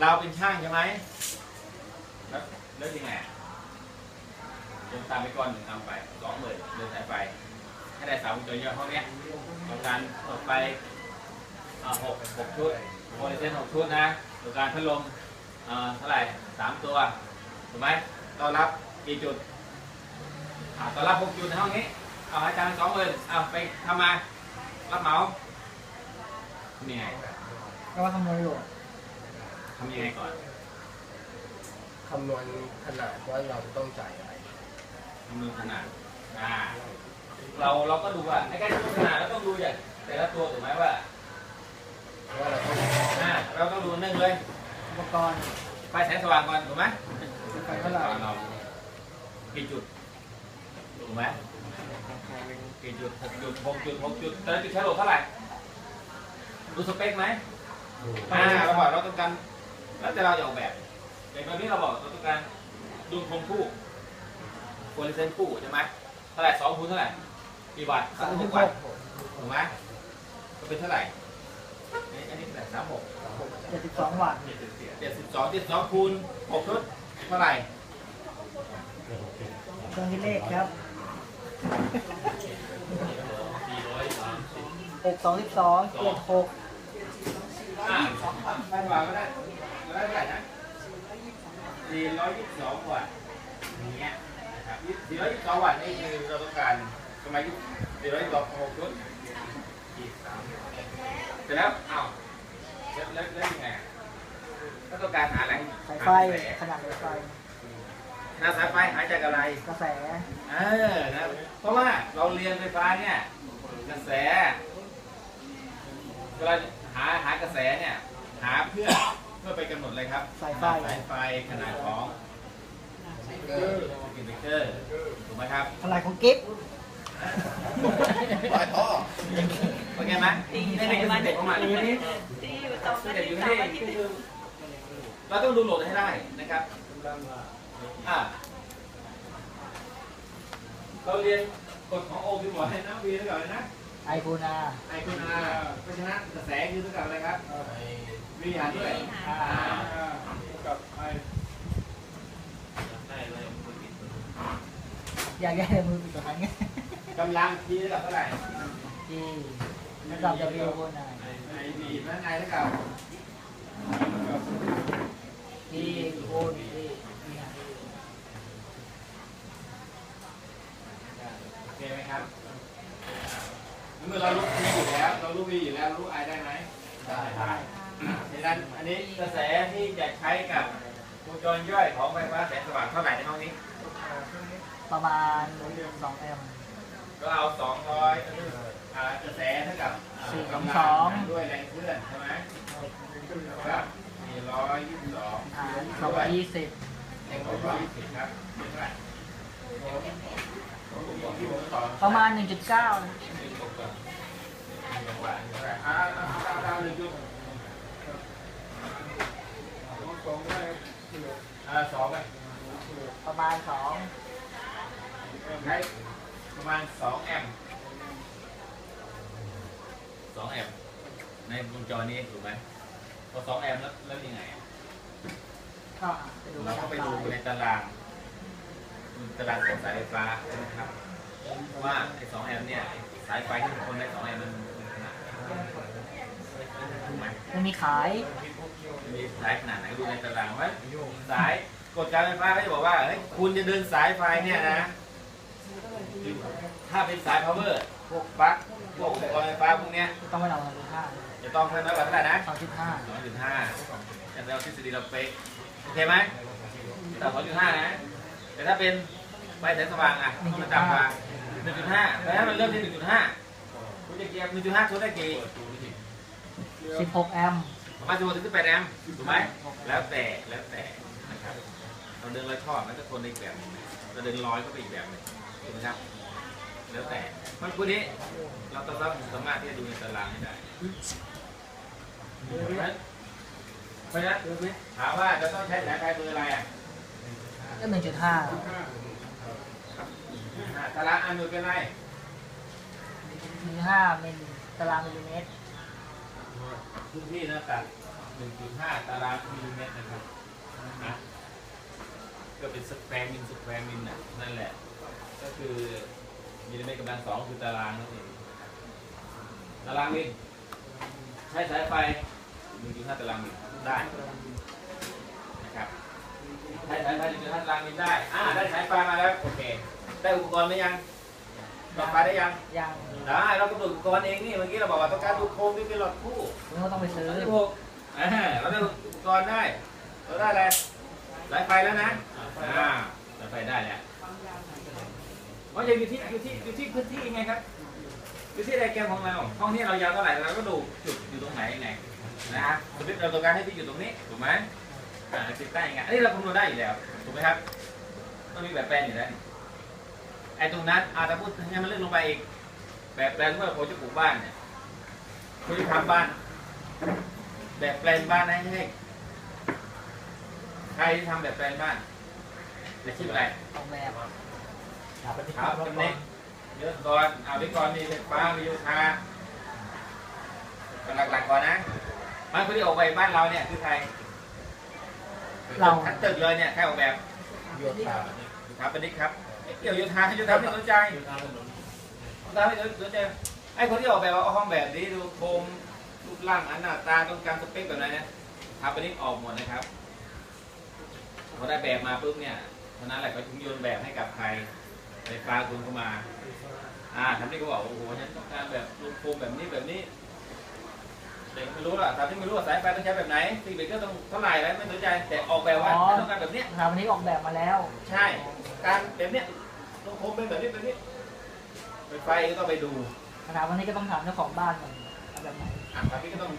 เราเป็นช่างใช่ไหมแล้วแล้วยังไงเดินตามไปก่อนหนึ่งทำไปสองหมื่นเดินสายไฟให้ได้สามวงจรเยอะห้องเนี้ยต้องการตกไปอ่าหกหกชุดโมเลเซนหกชุดนะต้องการพัดลมอ่าเท่าไหร่สามตัวถูกไหมต้อนรับกี่จุดอ่าต้อนรับหกจุดในห้องนี้เอาอาจารย์สองหมื่นเอาไปทำมารับเหมานี่ไงก็ว่าคำนวณโหลด ทำยังไงก่อน คำนวณขนาดว่าเราต้องจ่ายอะไรคำนวณขนาด อ่า เราเราก็ดูว่าในการคำนวณขนาดเราต้องดูอย่างแต่ละตัวถูกไหมว่า ว่าเราต้องอ่า เราต้องดูหนึ่งเลยอุปกรณ์ไฟแสงสว่างก่อนถูกไหมไฟเท่าไหร่เรากี่จุดถูกไหมกี่จุดหกจุดหกจุดหกจุดแต่ละจุดใช้โหลดเท่าไหร่ดูสเปคไหมอ่าเราบอกเราต้องการ แล้วแต่เราจะออกแบบอย่างตอนนี้เราบอกเราต้องการดูโครงคู่โฟลิเซนคู่ใช่ไหมเท่าไหร่สองคูณเท่าไหร่กี่วัตต์สามหสิกบหวัตกต์ถูกไหมก็เป็นเท่าไหร่อันนี้อันนี้แบบสามหกเจ็ดสิบสองวัตต์เจ็ดสิบสองเจ็ดสิบสองคูณหกชุดเท่าไหร่เครื่องคิดเลขครับหกสองสิบสองเจ็ดหกอ่าไม่กว่าก็ได้ ก็ได้เท่าไหร่นะสี่ร้อยยี่สิบสองวัตต์อย่างเงี้ยนะครับสี่ร้อยยี่สิบสองวัตต์นี่คือเราต้องการทำไมสี่ร้อยยี่สิบสองหกชุดอีกสามเสร็จแล้วอ้าวแล้วแล้วแล้วยังไงอะก็ต้องการหาอะไรสายไฟหากระแสขนาดสายไฟหน้าสายไฟหายจากอะไรกระแสเออนะเพราะว่าเราเรียนไฟฟ้าเนี่ยกระแสเวลาหาหากระแสเนี่ยหาเพื่อ เพื่อไปกำหนดอะไรครับสายไฟสายไฟขนาดของกินเบเกอร์ถูกไหมครับขนาดของกิฟต์ปล่อยท่อโอเคไหมนี่นี่คือสเต็ปของมันตีนี้ที่อยู่ตรงสนั้นเต็ปอยู่สาที่มอาทิตย์คือเราต้องดูโหลดให้ได้นะครับอ่าเราเรียนกฎของโอมดีกว่าให้นะวีดีกว่าเลยนะไอคูนาไอคุณอาเพราะฉะนั้นกระแสคือเท่ากับอะไรครับ วิหารด้วยอ่ากับไออยากได้มือปิดตัวครั้งไงกำลังทีเท่ากับเท่าไหร่ที่ระดับ W คูณาไอบีนั่นไอเท่ากับที่คูณที่โอเคไหมครับเมื่อเรารู้วีอยู่แล้ว เรารู้วีอยู่แล้วรู้ไอได้ไหมได้ ด้ดังนั้นอันนี้กระแสที่จะใช้กับวงจรย่อยของไฟฟ้าแสงสว่างเท่าไหร่ในห้องนี้ ประมาณสองแอมป์ ก็เอา 200อ่ากระแสเท่ากับอ่าสี่กำลัสองด้วยแรงเคลื่อนใช่ไหมครับ422อ่าสองร้อยยี่สิบเองร้อยยี่สิบครับเป็นเท่าไหร่ที่ผมสอน ประมาณ 1.9หนึ่งกว่าหนึ่งกว่าเท่าไหร่อ่าเอาเอาเอาหนึ่งจุดอ่าสองไหมประมาณ2ใช้ประมาณสองแอมป์สองแอมป์ในวงจรนี้ถูกไหมพอสองแอมป์แล้วแล้วยังไงอะก็ไปดูเราก็ไปดูในตารางตารางของสายไฟฟ้านะครับ ว่าไอ้สองแอมป์เนี่ยสายไฟที่มันคนในสองแอมป์มันมันขนาดไหนถูกไหมมันมีขาย มันมีสายขนาดไหนดูในตารางว่าสายกฎการไฟฟ้าเขาจะบอกว่าเฮ้ยคุณจะเดินสายไฟเนี่ยนะ ถ้าเป็นสาย power พวกปลั๊กพวกอุปกรณ์ไฟฟ้าพวกเนี้ยต้องไปเราดูค่าจะต้องเพิ่มน้อยกว่าเท่าไหร่นะ2.5สองจุดห้าแต่เราทฤษฎีเราเป๊ะโอเคไหมแต่สองจุดห้านะ แต่ถ้าเป็นไฟแสงสว่างอะมันต่ำกว่าหนึ่งจุดห้าเพราะฉะนั้นมันเริ่มที่หนึ่งจุดห้าคุณจะเกียร์หนึ่งจุดห้าชดได้กี่16แอมป์ ประมาณสิบหกถึงสิบแปดแอมป์ถูกไหมแล้วแต่แล้วแต่นะครับเราเดินร้อยทอดมันก็ทนในอีกแบบหนึ่งเราเดินร้อยก็เป็นอีกแบบหนึ่งถูกไหมครับ แล้วแต่มันคู่นี้เราต้องสามารถที่จะดูในตารางให้ได้เพราะฉะนั้นเพราะฉะนั้นถามว่าจะต้องใช้สายไฟเบอร์อะไรอะก็1.5อ่าตารางอันหนึ่งเป็นไร1.5มิลตารางมิลลิเมตร พื้นที่นะตัด1.5 ตารางมิลลิเมตรนะครับนะก็เป็นสแควร์มิลสแควร์มิลน่ะนั่นแหละ ก็คือมิลลิเมตรกำลังสองคือตารางนั่นเองตารางมิลใช้สายไฟ 1.5 ตารางมิลได้นะครับใช้สายไฟ1.5ตารางมิลได้อ่าได้สายไฟมาแล้วโอเคได้อุปกรณ์ไหมยัง ต่อไฟได้ยัง ยังได้เรากำหนดอุปกรณ์เองนี่เมื่อกี้เราบอกว่าต้องการดูโคมที่เป็นหลอดคู่คุณก็ต้องไปซื้อสิบหกอ่าเราได้อุปกรณ์ได้เราได้อะไรสายไฟแล้วนะอ่าสายไฟได้แล้วเพราะจะอยู่ที่อยู่ที่อยู่ที่พื้นที่ไงครับอยู่ที่ไดแกรมของเราห้องนี้เรายาวเท่าไหร่เราก็ดูจุดอยู่ตรงไหนยังไงนะฮะสมมติเราต้องการให้ที่อยู่ตรงนี้ถูกไหมอ่าติดตั้งยังไงอันนี้เราคำนวณได้อยู่แล้วถูกไหมครับต้องมีแบบแปลนอยู่แล้ว ไอ้ตรงนั้นอาจจะพูดให้มันเลื่อนลงไปอีก แบบแปลนว่าผมจะปลูกบ้านเนี่ยผมจะทำบ้าน แบบแปลนบ้านให้ให้ใครที่ทำแบบแปลนบ้านจะคิดอะไรออกแบบครับตำแหน่งเยอะก่อนเอาไว้ก่อนมีไฟฟ้ามีโยธาเป็นหลักๆก่อนนะบ้านคนที่ออกแบบบ้านเราเนี่ยคือใครเราทั้งตึกเลยเนี่ยใครออกแบบโยธาครับเป็นนิกครับ เกี่ยวโยธาโยธาไม่สนใจอยู่ตามถนนโยธาไม่สนใจไอ้คนที่ออกแบบว่าห้องแบบนี้ดูโครงรูปร่างอันหน้าตาต้องการสเปคแบบไหนนี่ยทำเป็นนิกออกหมดนะครับพอได้แบบมาปุ๊บเนี่ยเท่านั้นแหละก็ถึงโยนแบบให้กับใครไฟฟ้าคุณเข้ามา อ่าทำนี่ก็บอกโอ้โหฉันต้องการแบบรูปโครงแบบนี้แบบนี้ เด็กไม่รู้ล่ะทำที่ไม่รู้ว่าสายไฟต้องใช้แบบไหนซีเบรกเกอร์ต้องเท่าไหร่แล้วไม่สนใจ แต่ออกแบบว่าฉันต้องการแบบเนี้ยสถาปนิกออกแบบมาแล้ว ใช่ การแบบเนี้ยต้องโครงเป็นแบบนี้แบบนี้ไฟไฟก็ต้องไปดูสถาปนิกก็ต้องถามเจ้าของบ้านก่อนเอาแบบไหนอะครับพี่ก็ต้อง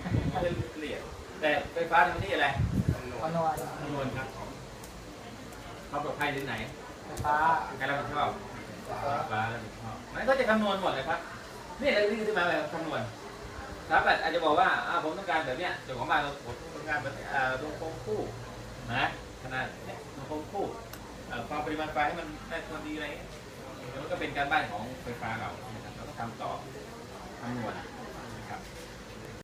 เรียนแต่ไฟฟ้าในที่อะไรคอนโดคำนวณครับความปลอดภัยหรือไหนไฟฟ้าใครรับผิดชอบไฟฟ้ารับผิดชอบมันก็จะคำนวณหมดเลยครับนี่แหละที่ที่มาแบบคำนวณ ครับอาจจะบอกว่าอ่าผมต้องการแบบเนี้ยเจ้าของบ้านเราผมต้องการแบบอ่าตรงโครงคู่นะขนาดเนี้ยตรงโครงคู่อ่าความปริมาณไฟให้มันได้พอดีอะไรเงี้ยแล้วมันก็เป็นการบ้านของไฟฟ้าเรานะครับเราก็ทำต่อคำนวณ